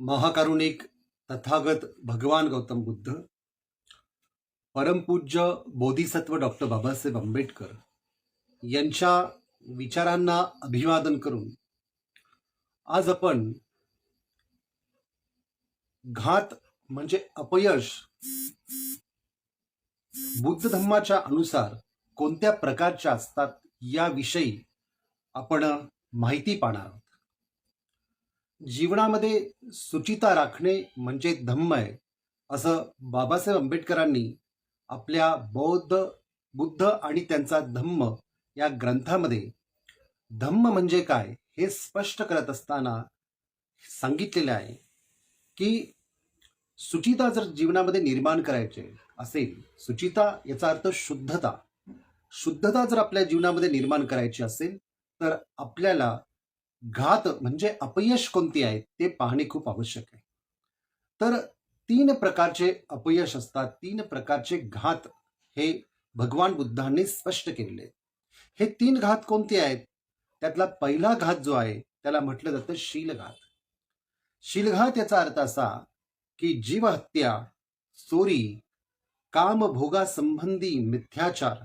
महाकारुणिक तथागत भगवान गौतम बुद्ध परमपूज्य बोधिसत्व डॉक्टर बाबासाहेब आंबेडकर यांच्या विचारांना अभिवादन करून आज आपण घात म्हणजे अपयश बुद्ध धम्माच्या अनुसार कोणत्या प्रकारच्या असतात याविषयी आपण माहिती पाहणार. आहोत जीवनामध्ये सुचिता राखणे म्हणजे धम्म आहे असं बाबासाहेब आंबेडकरांनी आपल्या बौद्ध बुद्ध आणि त्यांचा धम्म या ग्रंथामध्ये धम्म म्हणजे काय हे स्पष्ट करत असताना सांगितलेले आहे की सुचिता जर जीवनामध्ये निर्माण करायचे असेल सुचिता याचा अर्थ शुद्धता. शुद्धता जर आपल्या जीवनामध्ये निर्माण करायची असेल तर आपल्याला घात म्हणजे अपयश कोणती आहेत ते पाहणे खूप आवश्यक आहे. तर तीन प्रकारचे अपयश असतात तीन प्रकारचे घात हे भगवान बुद्धांनी स्पष्ट केलेले हे तीन घात कोणते आहेत? त्यातला पहिला घात जो आहे त्याला म्हटलं जातं शीलघात. शीलघात याचा अर्थ असा की जीवहत्या चोरी कामभोगासंबंधी मिथ्याचार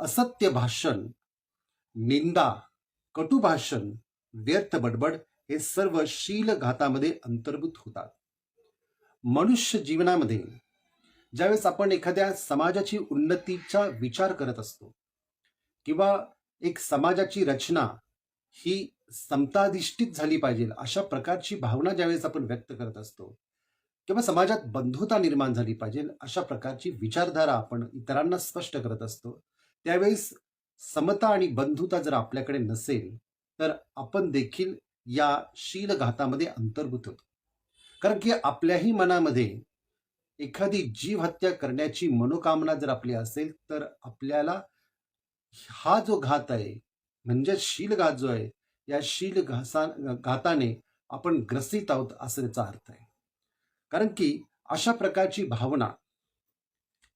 असत्य भाषण निंदा कटुभाषण व्यर्थ बडबड हे सर्व शील घातामध्ये अंतर्भूत होतात. मनुष्य जीवनामध्ये ज्यावेळेस आपण एखाद्या समाजाची उन्नतीचा विचार करत असतो किंवा एक समाजाची रचना ही समताधिष्ठित झाली पाहिजे अशा प्रकारची भावना ज्यावेळेस आपण व्यक्त करत असतो किंवा समाजात बंधुता निर्माण झाली पाहिजे अशा प्रकारची विचारधारा आपण इतरांना स्पष्ट करत असतो त्यावेळेस समता आणि बंधुता जर आपल्याकडे नसेल तर आपण देखील या शीलघातामध्ये अंतर्भूत होतो. कारण की आपल्याही मनामध्ये एखादी जीव हत्या करण्याची मनोकामना जर आपली असेल तर आपल्याला हा जो घात आहे म्हणजे शीलघात जो आहे या शील घासा घाताने आपण ग्रसित आहोत असं त्याचा अर्थ आहे. कारण की अशा प्रकारची भावना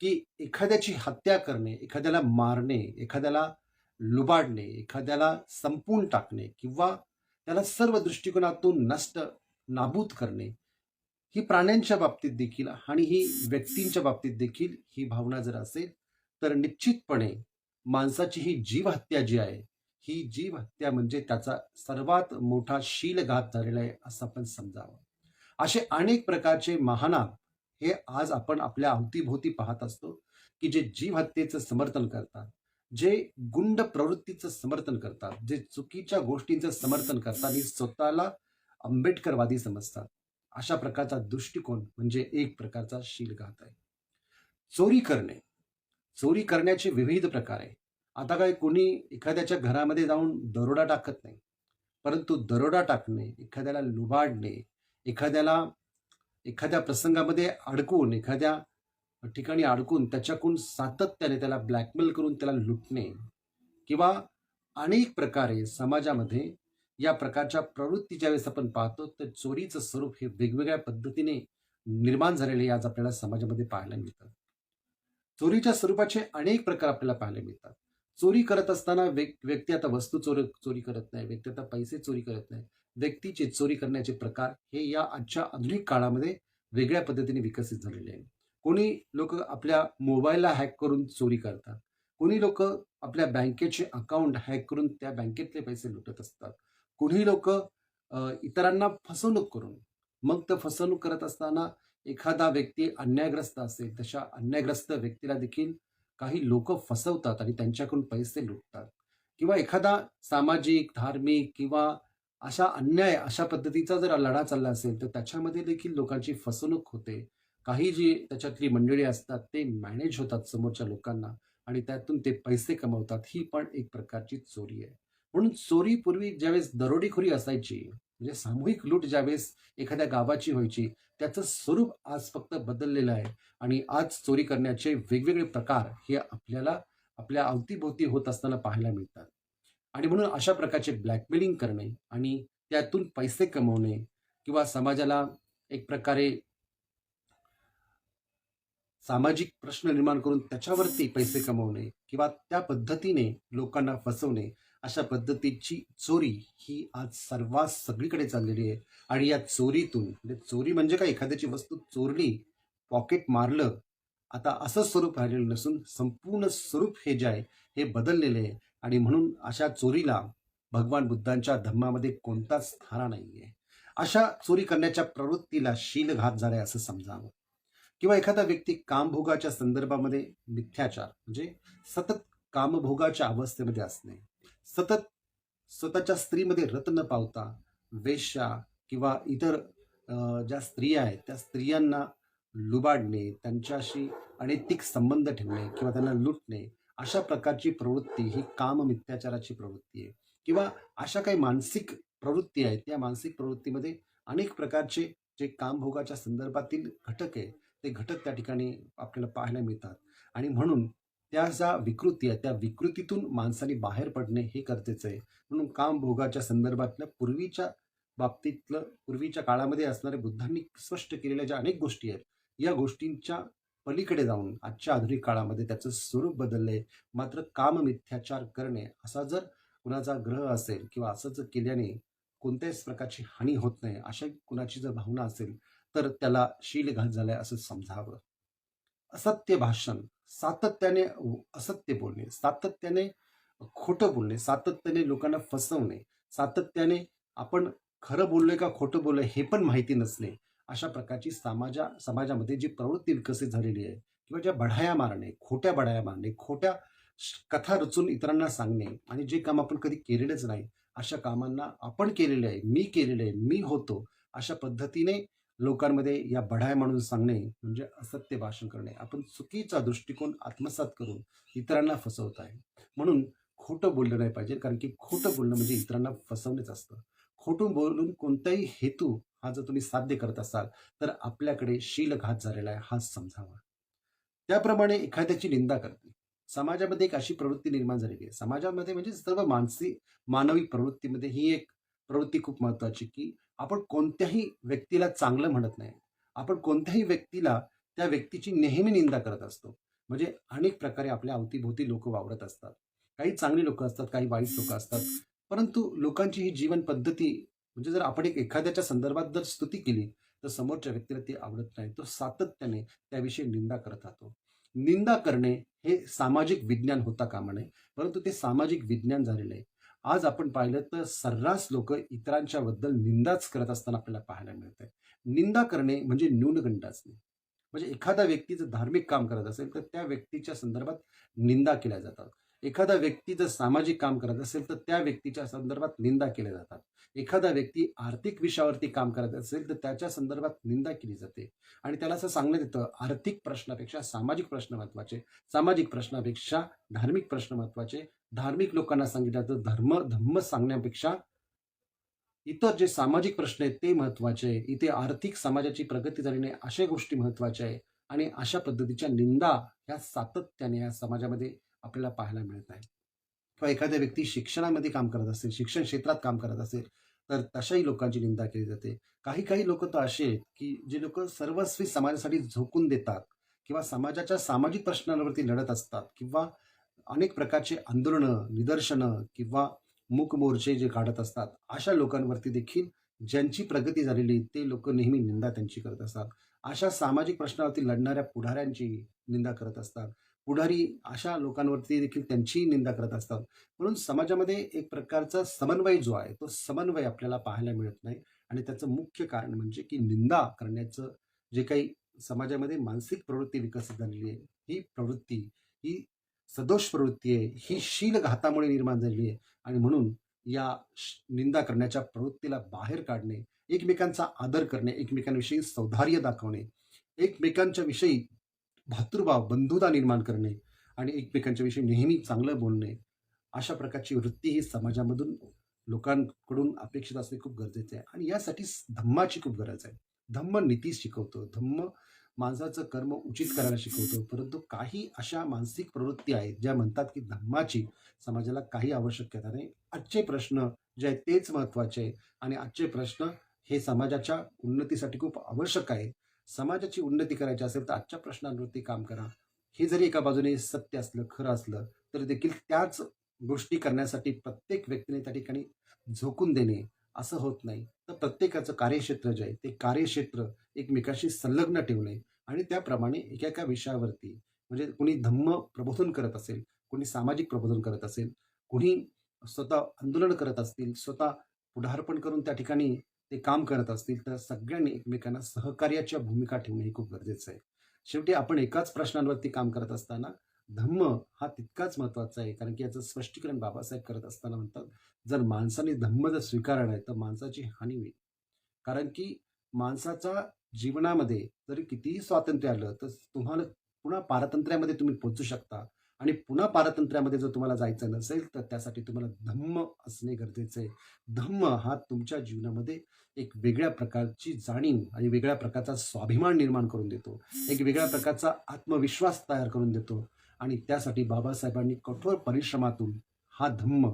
की एखाद्याची हत्या करणे एखाद्याला मारणे एखाद्याला लुबाडणे एखाद्याला संपून टाकणे किंवा त्याला सर्व दृष्टिकोनातून नष्ट नाबूद करणे ही प्राण्यांच्या बाबतीत देखील आणि ही व्यक्तींच्या बाबतीत देखील ही भावना जर असेल तर निश्चितपणे माणसाची ही जीवहत्या जी आहे ही जीवहत्या म्हणजे त्याचा सर्वात मोठा शीलघात झालेला आहे असं आपण समजावं. असे अनेक प्रकारचे महानाद हे आज आपण आपल्या अवतीभोवती पाहत असतो की जे जीवहत्येचं समर्थन करतात. जे गुंड प्रवृत्तीचं समर्थन करतात जे चुकीच्या गोष्टींचं समर्थन करतात आणि स्वतःला आंबेडकरवादी समजतात अशा प्रकारचा दृष्टिकोन म्हणजे एक प्रकारचा शीलघात आहे. चोरी करणे. चोरी करण्याचे विविध प्रकार आहे आता काय कोणी एखाद्याच्या घरामध्ये जाऊन दरोडा टाकत नाही परंतु दरोडा टाकणे एखाद्याला लुबाडणे एखाद्याला एखाद्या प्रसंगामध्ये अडकून एखाद्या ठिकाणी अडकून त्याच्याकडून सातत्याने त्याला ब्लॅकमेल करून त्याला लुटणे किंवा अनेक प्रकारे समाजामध्ये या प्रकारच्या प्रवृत्ती ज्यावेळेस आपण पाहतो तर चोरीचं स्वरूप हे वेगवेगळ्या पद्धतीने निर्माण झालेले आज आपल्याला समाजामध्ये पाहायला मिळतात चोरीच्या स्वरूपाचे अनेक प्रकार आपल्याला पाहायला मिळतात. चोरी करत असताना व्यक्ती आता वस्तू चोरी चोरी करत नाही व्यक्ती आता पैसे चोरी करत नाही. व्यक्तीचे चोरी करण्याचे प्रकार हे या आजच्या आधुनिक काळामध्ये वेगळ्या पद्धतीने विकसित झालेले आहे कोणी लोक आपल्या मोबाईलला हॅक करून चोरी करतात. कोणी लोक आपल्या बँकेचे अकाउंट हॅक करून त्या बँकेतले पैसे लुटत असतात. कोणी लोक इतरांना फसवणूक करून. मग तर फसवणूक करत असताना एखादा व्यक्ती अन्यायग्रस्त असेल तशा अन्यायग्रस्त व्यक्तीला देखील काही लोक फसवतात आणि त्यांच्याकडून पैसे लुटतात. किंवा एखादा सामाजिक धार्मिक किंवा अशा अन्याय अशा पद्धतीचा जर लढा चालला असेल तर त्याच्यामध्ये देखील लोकांची फसवणूक होते. काही जी त्याच्यातली मंडळी असतात ते मॅनेज होतात समोरच्या लोकांना आणि त्यातून ते पैसे कमवतात ही पण एक प्रकारची चोरी आहे. म्हणून चोरी पूर्वी ज्यावेळेस दरोडेखोरी असायची म्हणजे सामूहिक लूट ज्यावेळेस एखाद्या गावाची व्हायची त्याचं स्वरूप आज फक्त बदललेलं आहे आणि आज चोरी करण्याचे वेगवेगळे प्रकार हे आपल्याला आपल्या अवतीभोवती होत असताना पाहायला मिळतात. आणि म्हणून अशा प्रकारचे ब्लॅकमेलिंग करणे आणि त्यातून पैसे कमवणे किंवा समाजाला एक प्रकारे सामाजिक प्रश्न निर्माण करून त्याच्यावरती पैसे कमवणे किंवा त्या पद्धतीने लोकांना फसवणे अशा पद्धतीची चोरी ही आज सर्वात सगळीकडे चाललेली आहे. आणि या चोरीतून म्हणजे चोरी म्हणजे काय? एखाद्याची वस्तू चोरली पॉकेट मारलं आता असं स्वरूप राहिलेलं नसून संपूर्ण स्वरूप हे जे आहे हे बदललेले आहे. आणि म्हणून अशा चोरीला भगवान बुद्धांच्या धम्मामध्ये कोणताच थारा नाही आहे अशा चोरी करण्याच्या प्रवृत्तीला शीलघात झालाय असं समजावं. किंवा एखादा व्यक्ती कामभोगाच्या संदर्भामध्ये मिथ्याचार म्हणजे सतत कामभोगाच्या अवस्थेमध्ये असणे सतत स्वतःच्या स्त्रीमध्ये रत न पावता वेश्या किंवा इतर ज्या स्त्रिया आहेत त्या स्त्रियांना लुबाडणे त्यांच्याशी अनैतिक संबंध ठेवणे किंवा त्यांना लुटणे अशा प्रकारची प्रवृत्ती ही काम मिथ्याचाराची प्रवृत्ती आहे. किंवा अशा काही मानसिक प्रवृत्ती आहेत त्या मानसिक प्रवृत्तीमध्ये अनेक प्रकारचे जे कामभोगाच्या संदर्भातील घटक आहे ते घटक त्या ठिकाणी आपल्याला पाहायला मिळतात. आणि म्हणून त्या ज्या विकृती आहेत त्या विकृतीतून माणसाने बाहेर पडणे हे गरजेचं आहे. म्हणून कामभोगाच्या संदर्भातल्या पूर्वीच्या बाबतीतलं पूर्वीच्या काळामध्ये असणाऱ्या बुद्धांनी स्पष्ट केलेल्या ज्या अनेक गोष्टी आहेत या गोष्टींच्या पलीकडे जाऊन आजच्या आधुनिक काळामध्ये त्याचं स्वरूप बदललंय. मात्र काम मिथ्याचार करणे असा जर कुणाचा ग्रह असेल किंवा असं जर केल्याने कोणत्याच प्रकारची हानी होत नाही अशा कुणाची जर भावना असेल तर त्याला शीलघात झालाय असं समजावं. असत्य भाषण सातत्याने असत्य बोलणे सातत्याने खोटं बोलणे सातत्याने लोकांना फसवणे सातत्याने आपण खरं बोललोय का खोटं बोललोय हे पण माहिती नसणे अशा प्रकारची समाजा समाजामध्ये जी प्रवृत्ती विकसित झालेली आहे किंवा ज्या बढाया मारणे खोट्या बढाया मारणे खोट्या कथा रचून इतरांना सांगणे आणि जे काम आपण कधी केलेलंच नाही अशा कामांना आपण केलेले आहे मी केलेलं आहे मी होतो अशा पद्धतीने लोकांमध्ये या बढाय म्हणून सांगणे म्हणजे असत्य भाषण करणे. आपण चुकीचा दृष्टिकोन आत्मसात करून इतरांना फसवत आहे. म्हणून खोटं बोललं नाही पाहिजे कारण की खोटं बोलणं म्हणजे इतरांना फसवणेच असतं. खोटून बोलून कोणताही हेतू हा जर तुम्ही साध्य करत असाल तर आपल्याकडे शीलघात झालेला आहे हा समजावा. त्याप्रमाणे एखाद्याची निंदा करते समाजामध्ये एक अशी प्रवृत्ती निर्माण झालेली आहे. समाजामध्ये म्हणजे सर्व मानसी मानवी प्रवृत्तीमध्ये ही एक प्रवृत्ती खूप महत्वाची की आपण कोणत्याही व्यक्तीला चांगलं म्हणत नाही. आपण कोणत्याही व्यक्तीला त्या व्यक्तीची नेहमी निंदा करत असतो. म्हणजे अनेक प्रकारे आपल्या अवतीभोवती लोक वावरत असतात. काही चांगली लोक असतात काही वाईट लोक असतात. परंतु लोकांची ही जीवन पद्धती म्हणजे जर आपण एक एखाद्याच्या संदर्भात जर स्तुती केली तर समोरच्या व्यक्तीला ती आवडत नाही. तो सातत्याने त्याविषयी निंदा करत राहतो. निंदा करणे हे सामाजिक विज्ञान होता कामा नये. परंतु ते सामाजिक विज्ञान झालेलं आहे. आज आपण पाहिलं तर सर्रास लोक इतरांच्या बद्दल निंदाच करत असताना आपल्याला पाहायला मिळते आहे निंदा करणे म्हणजे न्यूनगंड असणे म्हणजे एखादा व्यक्ती जर धार्मिक काम करत असेल तर त्या व्यक्तीच्या संदर्भात निंदा केल्या जातात. एखादा व्यक्ती जर सामाजिक काम करत असेल तर त्या व्यक्तीच्या संदर्भात निंदा केल्या जातात. एखादा व्यक्ती आर्थिक विषयावरती काम करत असेल तर त्याच्या संदर्भात निंदा केली जाते. आणि त्याला असं सांगण्यात येतं आर्थिक प्रश्नापेक्षा सामाजिक प्रश्न महत्त्वाचे सामाजिक प्रश्नापेक्षा धार्मिक प्रश्न महत्त्वाचे धार्मिक लोकांना सांगितलं तर धर्म धम्म सांगण्यापेक्षा इतर जे सामाजिक प्रश्न आहेत ते महत्त्वाचे आहे. इथे आर्थिक समाजाची प्रगती झाली नाही अशा गोष्टी महत्त्वाच्या आहे. आणि अशा पद्धतीच्या निंदा ह्या सातत्याने या समाजामध्ये आपल्याला पाहायला मिळत आहे किंवा एखाद्या व्यक्ती शिक्षणामध्ये काम करत असेल शिक्षण क्षेत्रात काम करत असेल तर तशाही लोकांची निंदा केली जाते. काही काही लोक तर असे आहेत की जे लोक सर्वस्वी समाजासाठी झोकून देतात किंवा समाजाच्या सामाजिक प्रश्नांवरती लढत असतात किंवा अनेक प्रकारचे आंदोलनं निदर्शनं किंवा मूक मोर्चे जे काढत असतात अशा लोकांवरती देखील ज्यांची प्रगती झालेली ते लोक नेहमी निंदा त्यांची करत असतात. अशा सामाजिक प्रश्नावरती लढणाऱ्या पुढाऱ्यांची निंदा करत असतात. पुढारी अशा लोकांवरती देखील त्यांची निंदा करत असतात. म्हणून समाजामध्ये एक प्रकारचा समन्वय जो आहे तो समन्वय आपल्याला पाहायला मिळत नाही. आणि त्याचं मुख्य कारण म्हणजे की निंदा करण्याचं जे काही समाजामध्ये मानसिक प्रवृत्ती विकसित झालेली आहे ही प्रवृत्ती ही सदोष प्रवृत्ती आहे. ही शील घातामुळे निर्माण झालेली आहे. आणि म्हणून या श- निंदा करण्याच्या प्रवृत्तीला बाहेर काढणे एकमेकांचा आदर करणे एकमेकांविषयी सौधार्य दाखवणे एकमेकांच्या विषयी भातृभाव बंधुता निर्माण करणे आणि एकमेकांच्या विषयी नेहमी चांगलं बोलणे अशा प्रकारची वृत्ती ही समाजामधून लोकांकडून अपेक्षित असणे खूप गरजेचे आहे. आणि यासाठी धम्माची खूप गरज आहे. धम्म नीती शिकवतो. धम्म माणसाचं कर्म उचित करायला शिकवतो. परंतु काही अशा मानसिक प्रवृत्ती आहेत ज्या म्हणतात की धर्माची समाजाला काही आवश्यकता नाही. आजचे प्रश्न जे आहेत तेच महत्त्वाचे आहे आणि आजचे प्रश्न हे समाजाच्या उन्नतीसाठी खूप आवश्यक आहे समाजाची उन्नती करायची असेल तर आजच्या प्रश्नांवरती काम करा. हे जरी एका बाजूने सत्य असलं खरं असलं तर देखील त्याच गोष्टी करण्यासाठी प्रत्येक व्यक्तीने त्या ठिकाणी झोकून देणे असं होत नाही. तर प्रत्येकाचं कार्यक्षेत्र जे आहे ते कार्यक्षेत्र एकमेकाशी संलग्न ठेवणे आणि त्याप्रमाणे एका एका विषयावरती म्हणजे कुणी धम्म प्रबोधन करत असेल कुणी सामाजिक प्रबोधन करत असेल कुणी स्वतः आंदोलन करत असतील स्वतः पुढारपण करून त्या ठिकाणी ते काम करत असतील तर सगळ्यांनी एकमेकांना सहकार्याच्या भूमिका ठेवणे हे खूप गरजेचं आहे. शेवटी आपण एकाच प्रश्नांवरती काम करत असताना धम्म हा तितकाच महत्त्वाचा आहे. कारण की याचं स्पष्टीकरण बाबासाहेब करत असताना म्हणतात जर माणसाने धम्म जर स्वीकारला नाही तर माणसाची हानी होईल. कारण की माणसाचा जीवनामध्ये जरी कितीही स्वातंत्र्य आलं तर तुम्हाला पुन्हा पारतंत्र्यामध्ये तुम्ही पोहोचू शकता. आणि पुन्हा पारतंत्र्यामध्ये जर तुम्हाला जायचं नसेल तर त्यासाठी तुम्हाला धम्म असणे गरजेचं आहे. धम्म हा तुमच्या जीवनामध्ये एक वेगळ्या प्रकारची जाणीव आणि वेगळ्या प्रकारचा स्वाभिमान निर्माण करून देतो. एक वेगळ्या प्रकारचा आत्मविश्वास तयार करून देतो. आणि त्यासाठी बाबासाहेबांनी कठोर परिश्रमातून हा धम्म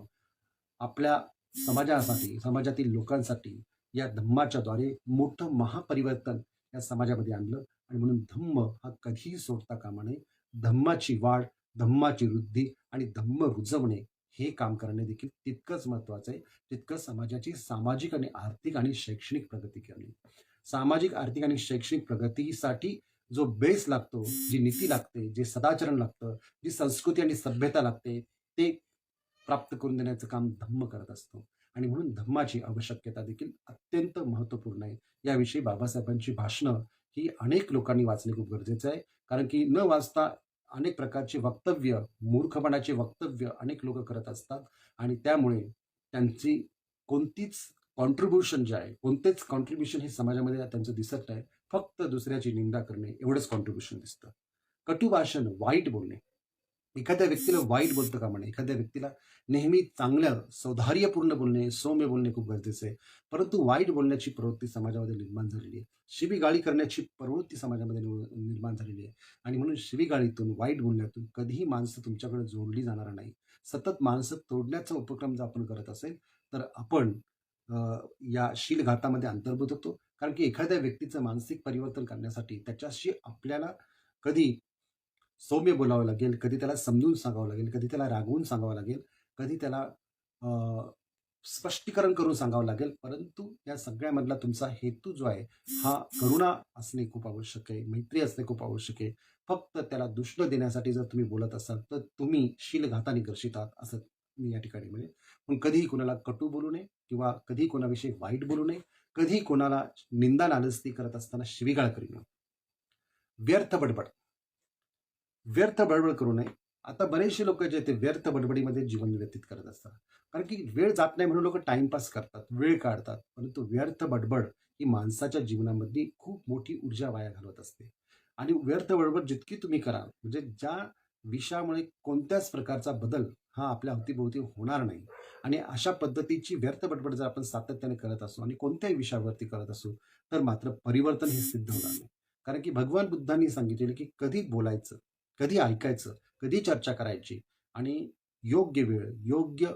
आपल्या समाजासाठी समाजातील लोकांसाठी या धम्माच्या द्वारे मोठं महापरिवर्तन या समाजामध्ये आणलं. आणि म्हणून धम्म हा कधीही सोडता कामा नये. धम्माची वाढ धम्माची वृद्धी आणि धम्म रुजवणे हे काम करणे देखील तितकंच महत्वाचं आहे. तितकं समाजाची सामाजिक आणि आर्थिक आणि शैक्षणिक प्रगती करणे. सामाजिक आर्थिक आणि शैक्षणिक प्रगतीसाठी जो बेस लागतो जी नीती लागते जे सदाचरण लागतं जी संस्कृती आणि सभ्यता लागते ते प्राप्त करून देण्याचं काम धम्म करत असतो. आणि म्हणून धम्माची आवश्यकता देखील अत्यंत महत्त्वपूर्ण आहे. याविषयी बाबासाहेबांची भाषणं ही अनेक लोकांनी वाचणे खूप गरजेचं आहे. कारण की न वाचता अनेक प्रकारचे वक्तव्य मूर्खपणाचे वक्तव्य अनेक लोक करत असतात. आणि त्यामुळे त्यांची कोणतीच कॉन्ट्रीब्युशन जे आहे कोणतेच कॉन्ट्रीब्युशन हे समाजामध्ये त्यांचं दिसत नाही. फक्त दुसऱ्याची निंदा करणे एवढंच कॉन्ट्रीब्युशन दिसतं. कटू भाषण वाईट बोलणे. एखाद्या व्यक्तीला वाईट बोलतं का म्हणे? एखाद्या व्यक्तीला नेहमी चांगलं सौधार्यपूर्ण बोलणे सौम्य बोलणे खूप गरजेचं आहे. परंतु वाईट बोलण्याची प्रवृत्ती समाजामध्ये निर्माण झालेली आहे. शिवीगाळी करण्याची प्रवृत्ती समाजामध्ये निव- निर्माण झालेली आहे. आणि म्हणून शिवीगाळीतून वाईट बोलण्यातून कधीही माणसं तुमच्याकडे जोडली जाणार नाही. सतत माणसं तोडण्याचा उपक्रम जर आपण करत असेल तर आपण या शीलघातामध्ये अंतर्भूत होतो. कारण की एखाद्या व्यक्तीचं मानसिक परिवर्तन करण्यासाठी त्याच्याशी आपल्याला कधी सौम्य बोलावं लागेल कधी त्याला समजून सांगावं लागेल कधी त्याला रागवून सांगावं लागेल कधी त्याला स्पष्टीकरण करून सांगावं लागेल. परंतु या सगळ्यामधला तुमचा हेतू जो आहे हा करुणा असणे खूप आवश्यक आहे मैत्री असणे खूप आवश्यक आहे. फक्त त्याला दुष्ण देण्यासाठी जर तुम्ही बोलत असाल तर तुम्ही शीलघाताने घर्षित आहात असं मी या ठिकाणी म्हणजे पण कधीही कोणाला कटू बोलू नये किंवा कधीही कोणाविषयी वाईट बोलू नये कधीही कोणाला निंदा नालस्ती करत असताना शिवीगाळ करू नये. व्यर्थ बडबड. व्यर्थ बडबड करू नये. आता बरेचसे लोक जे ते व्यर्थ बडबडीमध्ये जीवन व्यतीत करत असतात. कारण की वेळ जात नाही म्हणून लोक टाइमपास करतात वेळ काढतात. परंतु व्यर्थ बडबड ही माणसाच्या जीवनामधली खूप मोठी ऊर्जा वाया घालवत असते. आणि व्यर्थ बडबड जितकी तुम्ही कराल म्हणजे ज्या विषयामुळे कोणत्याच प्रकारचा बदल हा आपल्या अवतीभोवती होणार नाही. आणि अशा पद्धतीची व्यर्थ बडबड जर आपण सातत्याने करत असू आणि कोणत्याही विषयावरती करत असू तर मात्र परिवर्तन हे सिद्ध होणार नाही. कारण की भगवान बुद्धांनी सांगितलेलं की कधी बोलायचं कधी ऐकायचं कधी चर्चा करायची आणि योग्य वेळ योग्य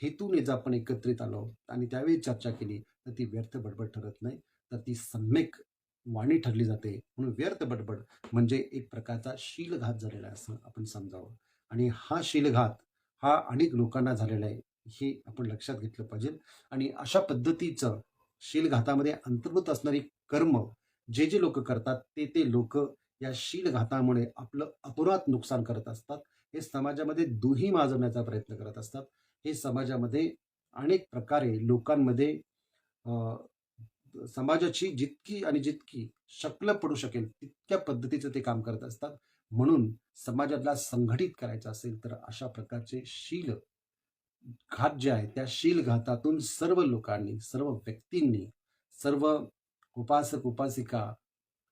हेतूने जर आपण एकत्रित आलो आणि त्यावेळी चर्चा केली तर ती व्यर्थ बडबड ठरत नाही तर ती सम्यक वाणी ठरली जाते. म्हणून व्यर्थ बडबड म्हणजे एक प्रकारचा शीलघात झालेला असं आपण समजावं. आणि हा शीलघात हा अनेक लोकांना झालेला आहे. हे आपण लक्षात घेतलं पाहिजे. आणि अशा पद्धतीचं शीलघातामध्ये अंतर्भूत असणारी कर्म जे जे लोक करतात ते ते लोक या शीलघातामुळे आपलं अपराध नुकसान करत असतात. हे समाजामध्ये दुही माजवण्याचा प्रयत्न करत असतात. हे समाजामध्ये अनेक प्रकारे लोकांमध्ये समाजाची जितकी आणि जितकी शक्ल पडू शकेल तितक्या पद्धतीचं ते काम करत असतात. म्हणून समाजाला संघटित करायचं असेल तर अशा प्रकारचे शील घात जे आहे त्या शील घातातून सर्व लोकांनी सर्व व्यक्तींनी सर्व उपासक उपासिका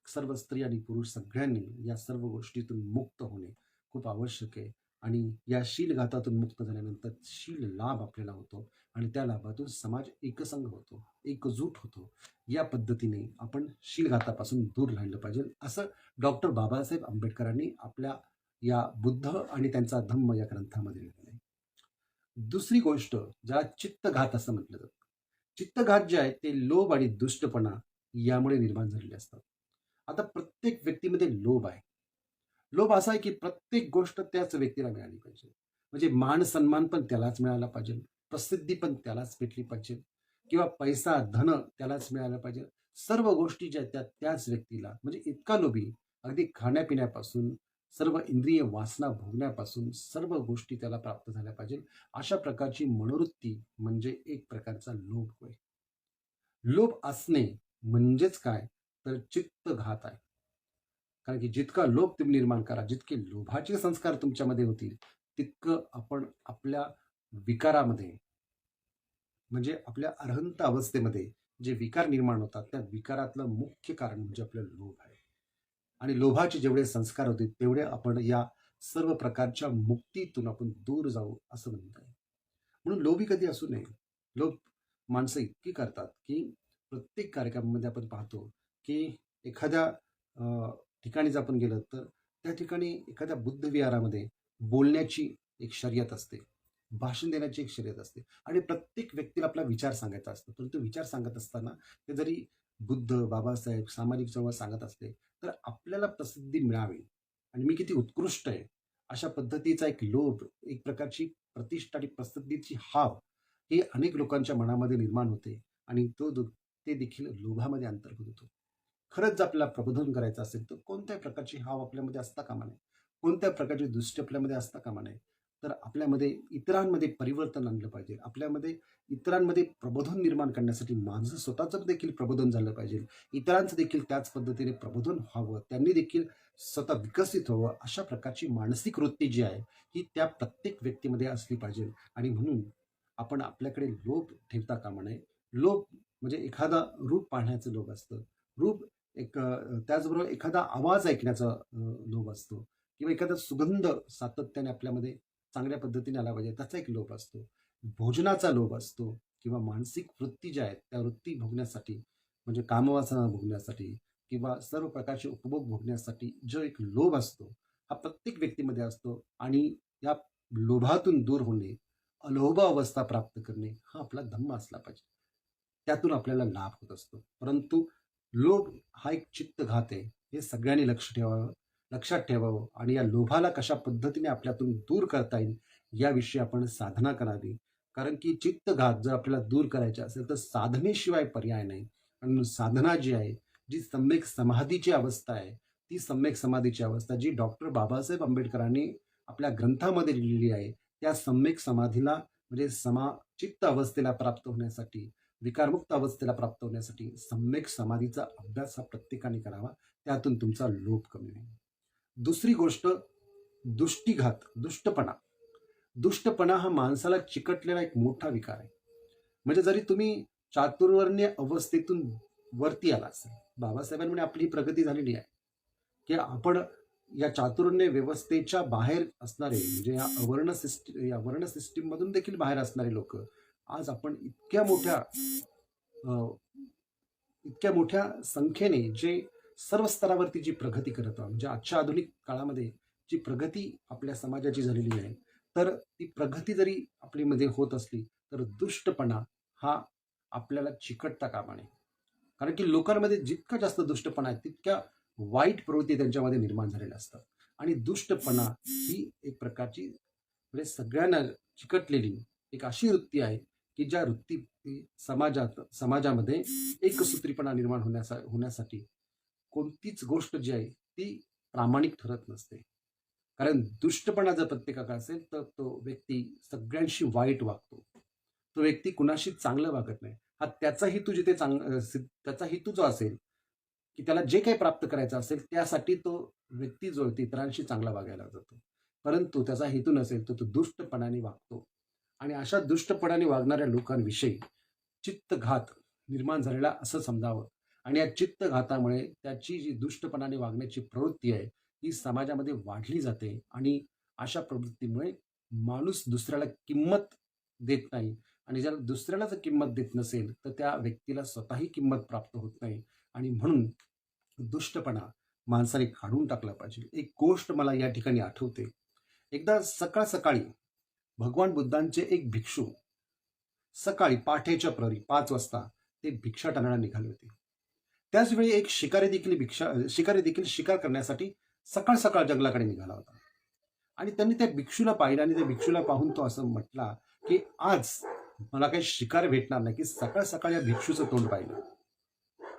सर्व स्त्री आणि पुरुष सगळ्यांनी या सर्व गोष्टीतून मुक्त होणे खूप आवश्यक आहे. आणि या शीलघातातून मुक्त झाल्यानंतर शील लाभ आपल्याला होतो आणि त्या लाभातून समाज एकसंघ होतो एकजूट होतो. या पद्धतीने आपण शीलघातापासून दूर राहिलं पाहिजे. असं डॉक्टर बाबासाहेब आंबेडकरांनी आपल्या या बुद्ध आणि त्यांचा धम्म या ग्रंथामध्ये लिहिलेलं आहे. दुसरी गोष्ट ज्याला चित्तघात असं म्हटलं जातं. चित्तघात जे आहे ते लोभ आणि दुष्टपणा यामुळे निर्माण झालेले असतात. आता प्रत्येक व्यक्तीमध्ये लोभ आहे. लोभ असा आहे की प्रत्येक गोष्ट त्याच व्यक्तीला मिळाली पाहिजे. म्हणजे मान सन्मान पण त्यालाच मिळाला पाहिजे. प्रसिद्धी पण त्यालाच भेटली पाहिजे. किंवा पैसा धन त्यालाच मिळाला पाहिजे. सर्व गोष्टी ज्या त्या त्याच व्यक्तीला म्हणजे इतका लोभी. अगदी खाण्यापिण्यापासून सर्व इंद्रिय वासना भोगण्यापासून सर्व गोष्टी त्याला प्राप्त झाल्या पाहिजे. अशा प्रकारची मनोवृत्ती म्हणजे एक प्रकारचा लोभ होय. लोभ असणे म्हणजेच काय? तर चित्तघात आहे. कारण की जितका लोभ तुम्ही निर्माण करा जितके लोभाचे संस्कार तुमच्यामध्ये होतील तितकं आपण आपल्या विकारामध्ये म्हणजे आपल्या अर्हंत अवस्थेमध्ये जे विकार निर्माण होतात त्या विकारातलं मुख्य कारण म्हणजे आपलं लोभ आहे. आणि लोभाचे जेवढे संस्कार होते तेवढे आपण या सर्व प्रकारच्या मुक्तीतून आपण दूर जाऊ असं म्हणत आहे म्हणून लोभी कधी असू नये. लोभ माणसं इतकी करतात की प्रत्येक कार्यक्रमामध्ये आपण पाहतो की एखाद्या ठिकाणी जर आपण गेलं तर त्या ठिकाणी एखाद्या बुद्ध विहारामध्ये बोलण्याची एक शर्यत असते. भाषण देण्याची एक शर्यत असते. आणि प्रत्येक व्यक्तीला आपला विचार सांगायचा असतो. परंतु विचार सांगत असताना ते जरी बुद्ध बाबासाहेब सामाजिक चळवळ सांगत असले तर आपल्याला प्रसिद्धी मिळावी. आणि मी किती उत्कृष्ट आहे. अशा पद्धतीचा एक लोभ एक प्रकारची प्रतिष्ठा आणि प्रसिद्धीची हाव ही अनेक लोकांच्या मनामध्ये निर्माण होते. आणि तो ते देखील लोभामध्ये अंतर्भूत होतो. खरंच जर आपल्याला प्रबोधन करायचं असेल तर कोणत्याही प्रकारची हाव आपल्यामध्ये असता कामा नये. कोणत्या प्रकारची दृष्टी आपल्यामध्ये असता कामा नये. तर आपल्यामध्ये इतरांमध्ये परिवर्तन आणलं पाहिजे. आपल्यामध्ये इतरांमध्ये प्रबोधन निर्माण करण्यासाठी माझं स्वतःचं देखील प्रबोधन झालं पाहिजे. इतरांचं देखील त्याच पद्धतीने प्रबोधन व्हावं. त्यांनी देखील स्वतः विकसित व्हावं. अशा प्रकारची मानसिक वृत्ती जी आहे ही त्या प्रत्येक व्यक्तीमध्ये असली पाहिजे. आणि म्हणून आपण आपल्याकडे लोभ ठेवता कामा नये. लोभ म्हणजे एखादा रूप पाहण्याचं लोभ असतं. रूप एक त्याचबरोबर एखादा आवाज ऐकण्याचा लोभ असतो किंवा एखादा सुगंध सातत्याने आपल्यामध्ये चांगल्या पद्धतीने आला पाहिजे त्याचा एक लोभ असतो. भोजनाचा लोभ असतो किंवा मानसिक वृत्ती ज्या आहेत त्या वृत्ती भोगण्यासाठी म्हणजे कामवासना भोगण्यासाठी किंवा सर्व प्रकारचे उपभोग भोगण्यासाठी जो एक लोभ असतो हा प्रत्येक व्यक्तीमध्ये असतो आणि या लोभातून दूर होणे अलोभ अवस्था प्राप्त करणे हा आपला धम्म असला पाहिजे. त्यातून आपल्याला लाभ होत असतो. परंतु लोभ हा एक चित्तघात आहे. हे सगळ्यांनी लक्ष ठेवावं लक्षात ठेवावं आणि या लोभाला कशा पद्धतीने आपल्यातून दूर करता येईल याविषयी आपण साधना करावी. कारण की चित्तघात जर आपल्याला दूर करायचे असेल तर साधनेशिवाय पर्याय नाही. आणि साधना जी आहे जी सम्यक समाधीची अवस्था आहे ती सम्यक समाधीची अवस्था जी डॉक्टर बाबासाहेब आंबेडकरांनी आपल्या ग्रंथामध्ये लिहिलेली आहे त्या सम्यक समाधीला म्हणजे समा चित्त अवस्थेला प्राप्त होण्यासाठी विकारमुक्त अवस्थेला प्राप्त होण्यासाठी सम्यक समाधीचा अभ्यास हा प्रत्येकाने करावा. त्यातून तुमचा लोभ कमी होईल. दुसरी गोष्ट दुष्टीघात दुष्टपणा. दुष्टपणा हा माणसाला चिकटलेला एक मोठा विकार आहे. म्हणजे जरी तुम्ही चातुर्वर्ण्य अवस्थेतून वरती आला असेल बाबासाहेबांमुळे आपली प्रगती झालेली आहे. की आपण या चातुर्ण्य व्यवस्थेच्या बाहेर असणारे म्हणजे या अवर्ण सिस्टी या वर्ण सिस्टीममधून देखील बाहेर असणारे लोक आज आपण इतक्या मोठ्या इतक्या मोठ्या संख्येने जे सर्व स्तरावरती जी प्रगती करत आहोत म्हणजे आजच्या आधुनिक काळामध्ये जी प्रगती आपल्या समाजाची झालेली आहे तर ती प्रगती जरी आपलीमध्ये होत असली तर दुष्टपणा हा आपल्याला चिकटता कामा नये. कारण की लोकांमध्ये जितका जास्त दुष्टपणा आहे तितक्या वाईट प्रवृत्ती त्यांच्यामध्ये निर्माण झालेल्या असतात. आणि दुष्टपणा ही एक प्रकारची म्हणजे सगळ्यांना चिकटलेली एक अशी वृत्ती आहे की ज्या वृत्ती समाजात समाजामध्ये एकसूत्रीपणा निर्माण होण्यासा होण्यासाठी कोणतीच गोष्ट जी आहे ती प्रामाणिक ठरत नसते. कारण दुष्टपणा जर प्रत्येकाकडे असेल तर तो व्यक्ती सगळ्यांशी वाईट वागतो. तो व्यक्ती कुणाशी चांगलं वागत नाही. हा त्याचा हेतू जिथे चांग त्याचा हेतू जो असेल की त्याला जे काही प्राप्त करायचं असेल त्यासाठी तो व्यक्ती जो इतरांशी चांगला वागायला जातो. परंतु त्याचा हेतू नसेल तर तो दुष्टपणाने वागतो. आणि अशा दुष्टपणाने वागणाऱ्या लोकांविषयी चित्तघात निर्माण झालेला असं समजावं. आणि या चित्तघातामुळे त्याची जी दुष्टपणाने वागण्याची प्रवृत्ती आहे ही समाजामध्ये वाढली जाते आणि अशा प्रवृत्तीमुळे माणूस दुसऱ्याला किंमत देत नाही. आणि ज्याला दुसऱ्याला जर किंमत देत नसेल तर त्या व्यक्तीला स्वतःही किंमत प्राप्त होत नाही. आणि म्हणून दुष्टपणा माणसाने काढून टाकला पाहिजे. एक गोष्ट मला या ठिकाणी आठवते. एकदा सकाळ सकाळी भगवान बुद्धांचे एक भिक्षू सकाळी पाठेच्या प्रहरी पाच वाजता ते भिक्षा टाळायला निघाले होते. त्याचवेळी एक शिकारी देखील भिक्षा शिकारी देखील शिकार करण्यासाठी सकाळ सकाळ जंगलाकडे निघाला होता. आणि त्यांनी त्या भिक्षूला पाहिलं आणि त्या भिक्षूला पाहून तो असं म्हटला की आज मला काही शिकार भेटणार नाही की सकाळ सकाळ या भिक्षूचं तोंड पाहिलं.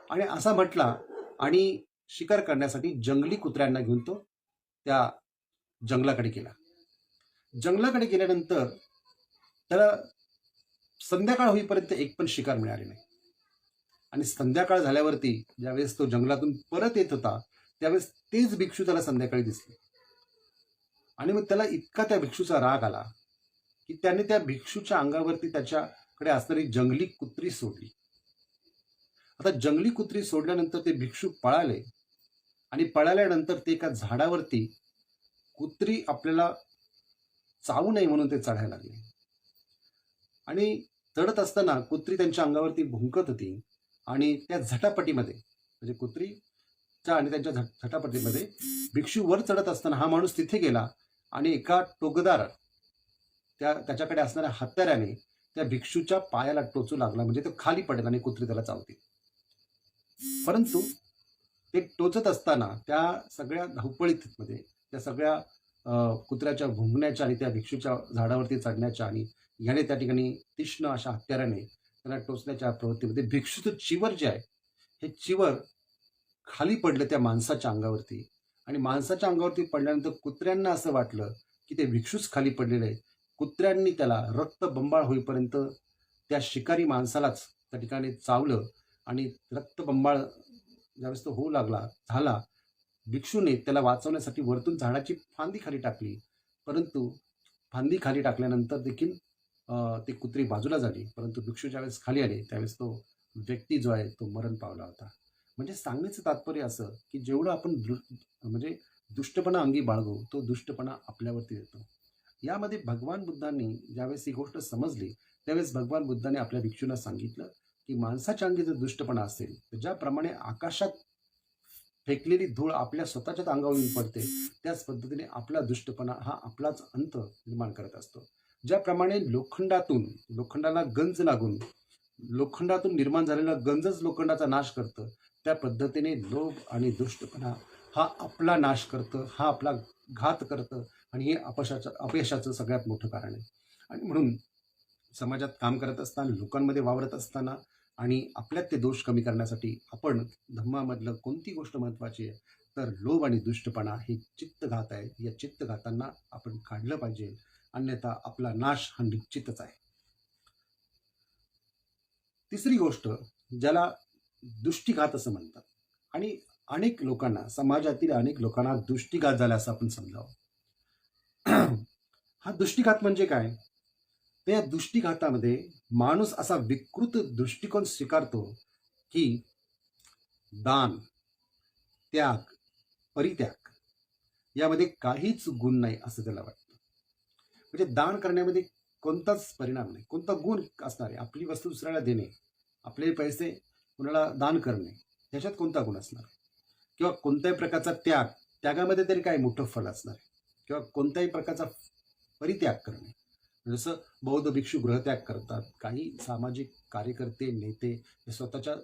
आणि असा म्हटला आणि शिकार करण्यासाठी जंगली कुत्र्यांना घेऊन तो त्या जंगलाकडे गेला. जंगलाकडे गेल्यानंतर त्याला संध्याकाळ होईपर्यंत एक पण शिकार मिळाली नाही. आणि संध्याकाळ झाल्यावरती ज्यावेळेस तो जंगलातून परत येत होता त्यावेळेस तेच भिक्षू त्याला संध्याकाळी दिसले. आणि मग त्याला इतका त्या भिक्षूचा राग आला की त्याने त्या भिक्षूच्या अंगावरती त्याच्याकडे असणारी जंगली कुत्री सोडली. आता जंगली कुत्री सोडल्यानंतर ते भिक्षू पळाले आणि पळाल्यानंतर ते एका झाडावरती कुत्री आपल्याला चावू नये म्हणून ते चढायला लागले. आणि चढत असताना कुत्री त्यांच्या अंगावरती भुंकत होती आणि त्या झटापटीमध्ये म्हणजे कुत्रीच्या आणि त्यांच्या झट झटापटीमध्ये भिक्षू वर चढत असताना हा माणूस तिथे गेला आणि एका टोकदार त्या त्याच्याकडे असणाऱ्या हत्याराने त्या भिक्षूच्या पायाला टोचू लागला. म्हणजे तो खाली पडेल आणि कुत्री त्याला चावते. परंतु ते टोचत असताना त्या सगळ्या धावपळीत मध्ये त्या सगळ्या कुत्र्याच्या भुंगण्याच्या आणि त्या भिक्षूच्या झाडावरती चढण्याच्या आणि याने त्या ठिकाणी तीक्ष्ण अशा हत्याराने त्यांना टोचण्याच्या प्रवृत्तीमध्ये भिक्षूचं चिवर जे आहे हे चिवर खाली पडलं त्या माणसाच्या अंगावरती. आणि माणसाच्या अंगावरती पडल्यानंतर कुत्र्यांना असं वाटलं की ते भिक्षूच खाली पडलेलं आहे कुत्र्यांनी त्याला रक्त बंबाळ होईपर्यंत त्या शिकारी माणसालाच त्या ठिकाणी चावलं आणि रक्तबंबाळ ज्यावेळेस तो होऊ लागला झाला भिक्षूने त्याला वाचवण्यासाठी वरतून झाडाची फांदी खाली टाकली. परंतु फांदी खाली टाकल्यानंतर देखील ते कुत्री बाजूला झाली. परंतु भिक्षू ज्यावेळेस खाली आले त्यावेळेस तो व्यक्ती जो आहे तो मरण पावला होता. म्हणजे सांगण्याचं तात्पर्य असं की जेवढं आपण दु म्हणजे दुष्टपणा अंगी बाळगू तो दुष्टपणा आपल्यावरती येतो. यामध्ये भगवान बुद्धांनी ज्यावेळेस ही गोष्ट समजली त्यावेळेस भगवान बुद्धाने आपल्या भिक्षूंना सांगितलं की माणसाच्या अंगी जर दुष्टपणा असेल तर ज्याप्रमाणे आकाशात फेकलेली धूळ आपल्या स्वतःच्याच अंगावर येऊन पडते. त्याच पद्धतीने आपला दुष्टपणा हा आपलाच अंत निर्माण करत असतो. ज्याप्रमाणे लोखंडातून लोखंडाला गंज लागून लोखंडातून निर्माण झालेला गंजच लोखंडाचा नाश करतं त्या पद्धतीने लोभ आणि दुष्टपणा हा आपला नाश करतं हा आपला घात करतं आणि हे अपशाचं अपयशाचं सगळ्यात मोठं कारण आहे. आणि म्हणून समाजात काम करत असताना लोकांमध्ये वावरत असताना आणि आपल्यात ते दोष कमी करण्यासाठी आपण धम्मामधलं कोणती गोष्ट महत्त्वाची आहे तर लोभ आणि दुष्टपणा हे चित्तघात आहे. या चित्तघातांना आपण काढलं पाहिजे. अन्यथा आपला नाश हा निश्चितच आहे. तिसरी गोष्ट ज्याला दृष्टीघात असं म्हणतात. आणि अनेक लोकांना समाजातील अनेक लोकांना दृष्टिघात झाला असं आपण समजावं. हा दृष्टीघात म्हणजे काय? तर या दृष्टीघातामध्ये माणूस असा विकृत दृष्टिकोन स्वीकारतो की दान त्याग परित्याग यामध्ये काहीच गुण नाही असं त्याला वाटतं. म्हणजे दान करण्यामध्ये कोणताच परिणाम नाही. कोणता गुण असणार आहे? आपली वस्तू दुसऱ्याला देणे आपले पैसे कुणाला दान करणे ह्याच्यात कोणता गुण असणार आहे? किंवा कोणत्याही प्रकारचा त्याग त्यागामध्ये तरी काय मोठं फल असणार आहे. किंवा कोणत्याही प्रकारचा परित्याग करणे. जसं बौद्ध भिक्षू गृहत्याग करतात काही सामाजिक कार्यकर्ते नेते हे स्वतःच्या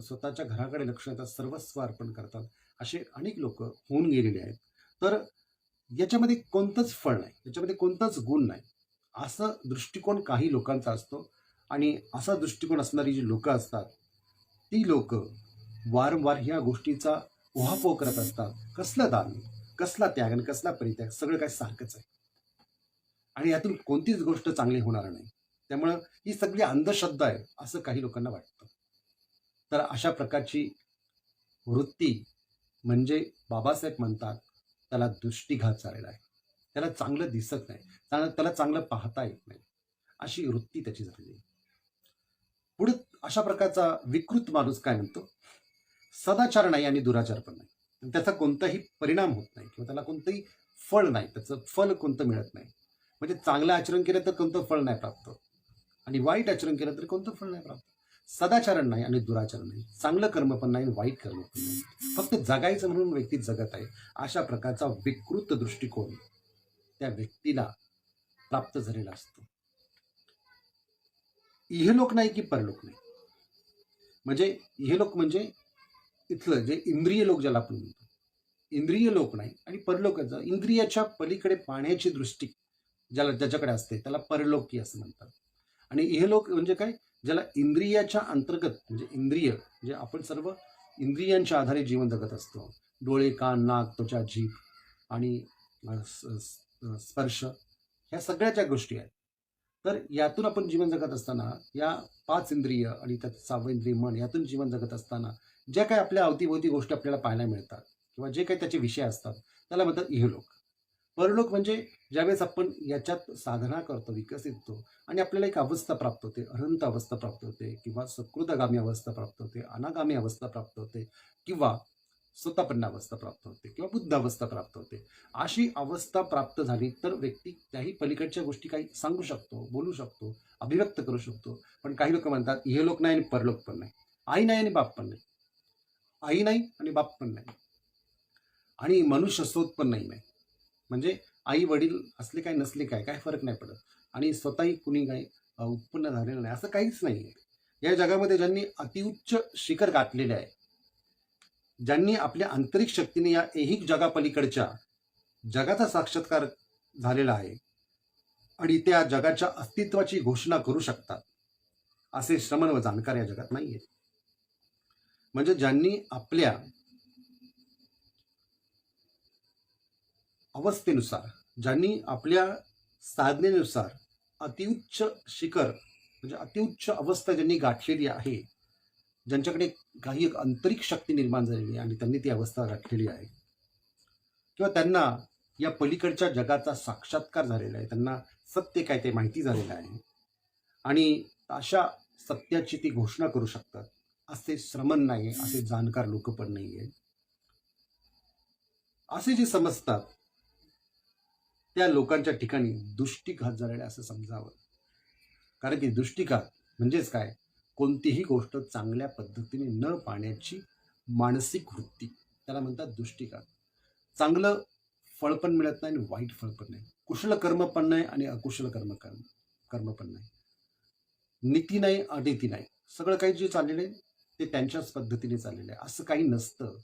स्वतःच्या घराकडे लक्ष देतात सर्वस्व अर्पण करतात असे अनेक लोक होऊन गेलेले आहेत. तर याच्यामध्ये कोणतंच फळ नाही याच्यामध्ये कोणताच गुण नाही. असा दृष्टिकोन काही लोकांचा असतो आणि असा दृष्टिकोन असणारी जी लोकं असतात ती लोक वारंवार ह्या गोष्टीचा उहापोह करत असतात. कसलं दान कसला त्याग आणि कसला परित्याग सगळं काही सारखंच आहे. आणि यातून कोणतीच गोष्ट चांगली होणार नाही. त्यामुळं ही सगळी अंधश्रद्धा आहे असं काही लोकांना वाटतं. तर अशा प्रकारची वृत्ती म्हणजे बाबासाहेब म्हणतात त्याला दृष्टीघात झालेला आहे. त्याला चांगलं दिसत नाही. चांगलं त्याला चांगलं पाहता येत नाही. अशी वृत्ती त्याची झालेली आहे. पुढे अशा प्रकारचा विकृत माणूस काय म्हणतो? सदाचार नाही आणि दुराचार पण नाही. आणि त्याचा कोणताही परिणाम होत नाही किंवा त्याला कोणतंही फळ नाही. त्याचं फल कोणतं मिळत नाही. म्हणजे चांगलं आचरण केलं तर कोणतं फळ नाही प्राप्त. आणि वाईट आचरण केलं तर कोणतं फळ नाही प्राप्त. सदाचरण नाही आणि दुराचरण नाही. चांगलं कर्म पण नाही आणि वाईट कर्म पण नाही. फक्त जगायचं म्हणून व्यक्ती जगत आहे. अशा प्रकारचा विकृत दृष्टिकोन त्या व्यक्तीला प्राप्त झालेला असतो. इहलोक नाही की परलोक नाही. म्हणजे इहलोक म्हणजे इथलं जे इंद्रिय लोक ज्याला आपण म्हणतो. इंद्रिय लोक नाही आणि परलोकाचा. इंद्रियाच्या पलीकडे पाहण्याची दृष्टी ज्याला ज्याच्याकडे असते त्याला परलोकी असं म्हणतात. आणि इहलोक म्हणजे काय? ज्याला इंद्रियाच्या अंतर्गत म्हणजे इंद्रिय म्हणजे आपण सर्व इंद्रियांच्या आधारे जीवन जगत असतो. डोळे कान नाक त्वचा जीभ आणि स्पर्श ह्या सगळ्याच्या गोष्टी आहेत. तर यातून आपण जीवन जगत असताना या पाच इंद्रिय आणि त्यात सहावं इंद्रिय मन यातून जीवन जगत असताना ज्या काही आपल्या अवतीभोवती गोष्टी आपल्याला पाहायला मिळतात किंवा जे काही त्याचे विषय असतात त्याला म्हणतात इहलोक. परलोक म्हणजे ज्यावेळेस आपण याच्यात साधना करतो विकसित होतो आणि आपल्याला एक अवस्था प्राप्त होते अनंत अवस्था प्राप्त होते किंवा सकृतगामी अवस्था प्राप्त होते अनागामी अवस्था प्राप्त होते किंवा स्वतःपन्न अवस्था प्राप्त होते किंवा बुद्ध अवस्था प्राप्त होते. अशी अवस्था प्राप्त झाली तर व्यक्ती त्याही पलीकडच्या गोष्टी काही सांगू शकतो बोलू शकतो अभिव्यक्त करू शकतो. पण काही लोक म्हणतात हे लोक नाही आणि परलोक पण नाही. आई नाही आणि बाप पण नाही. आई नाही आणि बाप पण नाही. आणि मनुष्य स्रोत पण नाही नाही. म्हणजे आई वडील असले काय नसले काय काय फरक नाही पडत. आणि स्वतःही कुणी काही उत्पन्न झालेलं नाही असं काहीच नाही आहे या जगामध्ये ज्यांनी अतिउच्च शिखर गाठलेले आहे ज्यांनी आपल्या आंतरिक शक्तीने या ऐहिक जगापलीकडच्या जगाचा साक्षात्कार झालेला आहे आणि त्या जगाच्या अस्तित्वाची घोषणा करू शकतात असे श्रमण व जाणकार या जगात नाही आहेत म्हणजे ज्यांनी आपल्या अवस्थेनुसार ज्यांनी आपल्या साधनेनुसार अतिउच्च शिखर म्हणजे अतिउच्च अवस्था ज्यांनी गाठलेली आहे ज्यांच्याकडे काही एक आंतरिक शक्ती निर्माण झालेली आहे आणि त्यांनी ती अवस्था गाठलेली आहे किंवा त्यांना या पलीकडच्या जगाचा साक्षात्कार झालेला आहे त्यांना सत्य काय ते माहिती झालेलं आहे आणि अशा सत्याची ती घोषणा करू शकतात असे श्रमण नाही असे जाणकार लोक पण नाही आहे असे जे समजतात त्या लोकांच्या ठिकाणी दुष्टिघात झालेला असं समजावं. कारण की दुष्टिघात म्हणजेच काय? कोणतीही गोष्ट चांगल्या पद्धतीने न पाहण्याची मानसिक वृत्ती. त्याला म्हणतात दुष्टिघात. चांगलं फळ पण मिळत नाही आणि वाईट फळ पण नाही. कुशल कर्म पण नाही आणि अकुशल कर्म कर्म कर्म पण नाही. नीती नाही अनिती नाही. सगळं काही जे चाललेलं आहे ते त्यांच्याच पद्धतीने चाललेलं आहे. असं काही नसतं.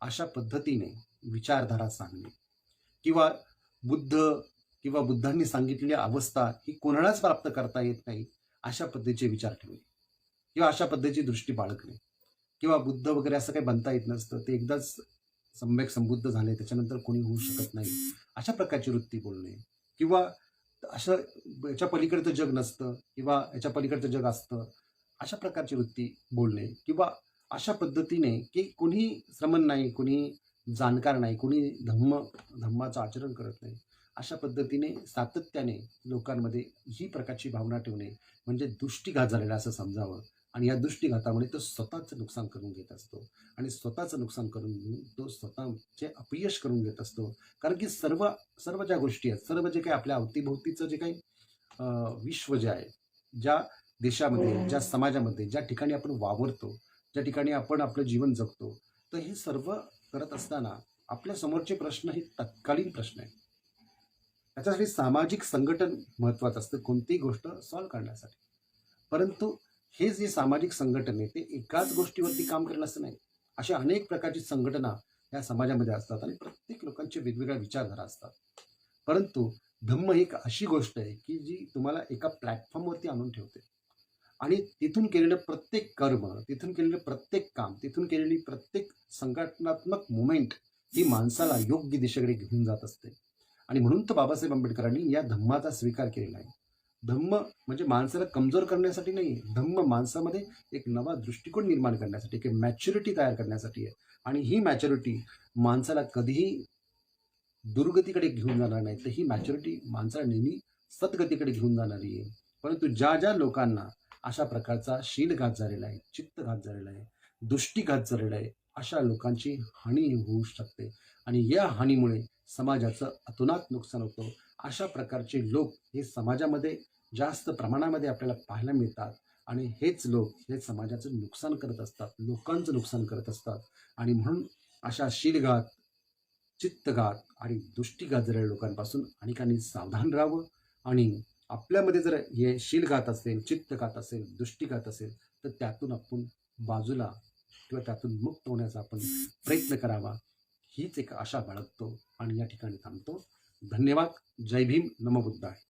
अशा पद्धतीने विचारधारा सांगणे किंवा बुद्ध किंवा बुद्धांनी सांगितलेली अवस्था ही कोणालाच प्राप्त करता येत नाही अशा पद्धतीचे विचार ठेवणे किंवा अशा पद्धतीची दृष्टी बाळगणे. किंवा बुद्ध वगैरे असं काही बनता येत नसतं ते एकदाच सम्यक संबुद्ध झाले त्याच्यानंतर कोणी होऊ शकत नाही. अशा प्रकारची वृत्ती बोलणे. किंवा अशा याच्या पलीकडचं जग नसतं किंवा याच्या पलीकडचं जग असतं अशा प्रकारची वृत्ती बोलणे. किंवा अशा पद्धतीने की कोणी श्रमण नाही कोणी जाणकार नाही कोणी धम्म धम्माचं आचरण करत नाही. अशा पद्धतीने सातत्याने लोकांमध्ये ही प्रकारची भावना ठेवणे म्हणजे दुष्टिघात झालेला असं समजावं आणि या दुष्टिघातामुळे तो स्वतःचं नुकसान करून घेत असतो. आणि स्वतःचं नुकसान करून घेऊन तो स्वतःचे अपयश करून घेत असतो. कारण की सर्व सर्व ज्या गोष्टी आहेत सर्व जे काही आपल्या अवतीभोवतीचं जे काही विश्व जे आहे ज्या देशामध्ये ज्या समाजामध्ये ज्या ठिकाणी आपण वावरतो ज्या ठिकाणी आपण आपलं जीवन जगतो तर हे सर्व करत असताना आपल्या समोरचे प्रश्न हे तत्कालीन प्रश्न आहेत. त्याच्यासाठी सामाजिक संघटन महत्वाचं असतं कोणतीही गोष्ट सॉल्व्ह करण्यासाठी. परंतु हे जे सामाजिक संघटन आहे ते एकाच गोष्टीवरती काम करेल असं नाही. अशा अनेक प्रकारची संघटना या समाजामध्ये असतात आणि प्रत्येक लोकांचे वेगवेगळ्या विचारधारा असतात. परंतु धम्म ही एक अशी गोष्ट आहे की जी तुम्हाला एका प्लॅटफॉर्मवरती आणून ठेवते. आणि तिथून केलेलं प्रत्येक कर्म तिथून केलेलं प्रत्येक काम तिथून केलेली प्रत्येक संघटनात्मक मुवमेंट ही माणसाला योग्य दिशेकडे घेऊन जात असते. आणि म्हणून तर बाबासाहेब आंबेडकरांनी या धम्माचा स्वीकार केलेला आहे. धम्म म्हणजे माणसाला कमजोर करण्यासाठी नाही धम्म माणसामध्ये एक नवा दृष्टिकोन निर्माण करण्यासाठी एक मॅच्युरिटी तयार करण्यासाठी आहे. आणि ही मॅच्युरिटी माणसाला कधीही दुर्गतीकडे घेऊन जाणार नाही तर ही मॅच्युरिटी माणसाला नेहमी सद्गतीकडे घेऊन जाणारी आहे. परंतु ज्या ज्या लोकांना अशा प्रकारचा शीलघात झालेला आहे चित्तघात झालेला आहे दृष्टीघात झालेला आहे अशा लोकांची हानी होऊ शकते. आणि या हानीमुळे समाजाचं अतुनात नुकसान होतं. अशा प्रकारचे लोक हे समाजामध्ये जास्त प्रमाणामध्ये आपल्याला पाहायला मिळतात. आणि हेच लोक हे समाजाचं नुकसान करत असतात लोकांचं नुकसान करत असतात. आणि म्हणून अशा शीलघात चित्तघात आणि दृष्टीघात झालेल्या लोकांपासून अनेकांनी सावधान राहावं आणि आपल्यामध्ये जर हे शीलघात असेल चित्तघात असेल दृष्टीघात असेल तर त्यातून आपण बाजूला किंवा त्यातून मुक्त होण्याचा आपण प्रयत्न करावा. हीच एक आशा बाळगतो आणि या ठिकाणी थांबतो. धन्यवाद. जय भीम. नमबुद्धाय